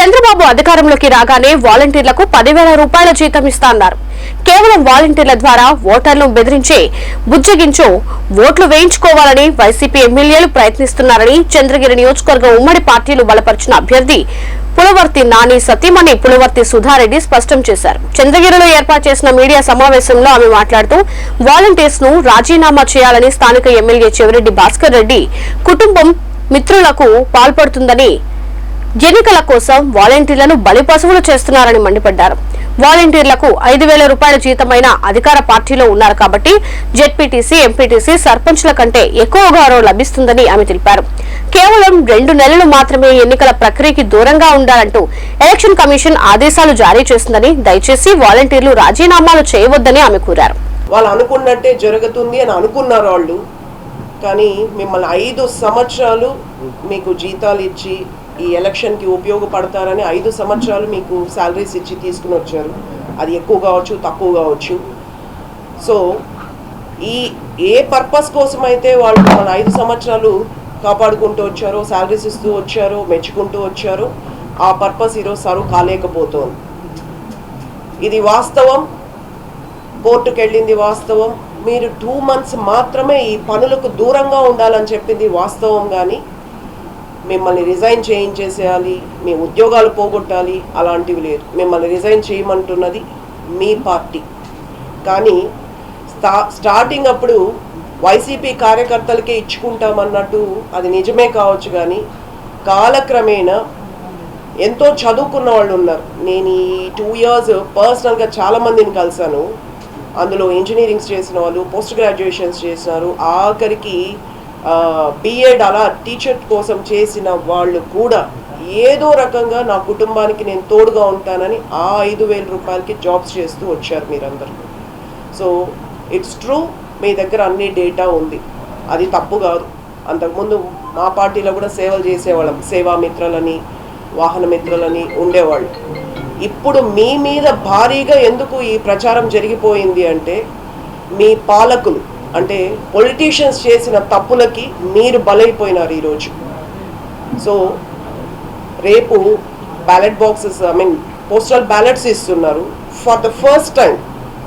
చంద్రబాబు అధికారంలోకి రాగానే వాలంటీర్లకు పదివేల రూపాయల జీతం ఇస్తాన్నారు. కేవలం వాలంటీర్ల ద్వారా ఓటర్లను బెదిరించే బుజ్జగించు ఓట్లు వేయించుకోవాలని వైసీపీ ఎమ్మెల్యేలు ప్రయత్నిస్తున్నారని చంద్రగిరి నియోజకవర్గం ఉమ్మడి పార్టీలు బలపరిచిన అభ్యర్థి పులవర్తి నాని సతీమణి పులవర్తి సుధారెడ్డి స్పష్టం చేశారు. చంద్రగిరిలో ఏర్పాటు చేసిన మీడియా సమావేశంలో ఆమె మాట్లాడుతూ వాలంటీర్స్ను రాజీనామా చేయాలని స్థానిక ఎమ్మెల్యే చెవిరెడ్డి భాస్కర్ రెడ్డి కుటుంబం మిత్రులకు పాల్పడుతుందని ఎన్నికల కోసం వాలంటీర్లను బలిపశువులు చేస్తున్నారని మండిపడ్డారు. వాలంటీర్లకు ఐదు వేల రూపాయల జీతమైన అధికార పార్టీలో ఉన్నారు కాబట్టి జెడ్పీటీసీ ఎంపీటీసీ సర్పంచ్ల కంటే ఎక్కువ గౌరవం లభిస్తుందని ఆమె తెలిపారు. కేవలం రెండు నెలలు మాత్రమే ఎన్నికల ప్రక్రియకి దూరంగా ఉండాలంటూ ఎలక్షన్ కమిషన్ ఆదేశాలు జారీ చేసిందని దయచేసి వాలంటీర్లు రాజీనామాలు చేయవద్దని ఆమె కోరారు. వాళ్ళు అనుకున్నట్టే జరుగుతుంది అని అనుకున్నారు వాళ్ళు. కానీ మిమ్మల్ని ఐదు సంవత్సరాలు మీకు జీతాలు ఇచ్చి ఈ ఎలక్షన్కి ఉపయోగపడతారని ఐదు సంవత్సరాలు మీకు శాలరీస్ ఇచ్చి తీసుకుని వచ్చారు. అది ఎక్కువ కావచ్చు తక్కువ కావచ్చు. సో ఈ ఏ పర్పస్ కోసం అయితే వాళ్ళు మన ఐదు సంవత్సరాలు కాపాడుకుంటూ వచ్చారో శాలరీస్ ఇస్తూ వచ్చారో మెచ్చుకుంటూ వచ్చారో ఆ పర్పస్ ఈరోజు సర్వ్ కాలేకపోతోంది. ఇది వాస్తవం. కోర్టుకు వెళ్ళింది వాస్తవం. మీరు టూ మంత్స్ మాత్రమే ఈ పనులకు దూరంగా ఉండాలని చెప్పింది వాస్తవం కానీ మిమ్మల్ని రిజైన్ చేయించేసేయాలి మీ ఉద్యోగాలు పోగొట్టాలి అలాంటివి లేదు. మిమ్మల్ని రిజైన్ చేయమంటున్నది మీ పార్టీ. కానీ స్టా స్టార్టింగ్ అప్పుడు వైసీపీ కార్యకర్తలకే ఇచ్చుకుంటామన్నట్టు అది నిజమే కావచ్చు కానీ కాలక్రమేణా ఎంతో చదువుకున్న వాళ్ళు ఉన్నారు. నేను ఈ టూ ఇయర్స్ పర్సనల్గా చాలామందిని కలిశాను. అందులో ఇంజనీరింగ్స్ చేసిన వాళ్ళు పోస్ట్ గ్రాడ్యుయేషన్స్ చేసినారు. ఆఖరికి బిఎడ్ అలా టీచర్ కోసం చేసిన వాళ్ళు కూడా ఏదో రకంగా నా కుటుంబానికి నేను తోడుగా ఉంటానని ఆ ఐదు వేల రూపాయలకి జాబ్స్ చేస్తూ వచ్చారు మీరందరూ. సో ఇట్స్ ట్రూ మీ దగ్గర అన్ని డేటా ఉంది. అది తప్పు కాదు. అంతకుముందు మా పార్టీలో కూడా సేవలు చేసేవాళ్ళం. సేవా మిత్రలని వాహన మిత్రులని ఉండేవాళ్ళు. ఇప్పుడు మీ మీద భారీగా ఎందుకు ఈ ప్రచారం జరిగిపోయింది అంటే మీ పాలకులు అంటే పొలిటీషియన్స్ చేసిన తప్పులకి మీరు బలైపోయినారు ఈరోజు. సో రేపు ballot boxes I mean postal ballots ఇస్తున్నారు. For the first time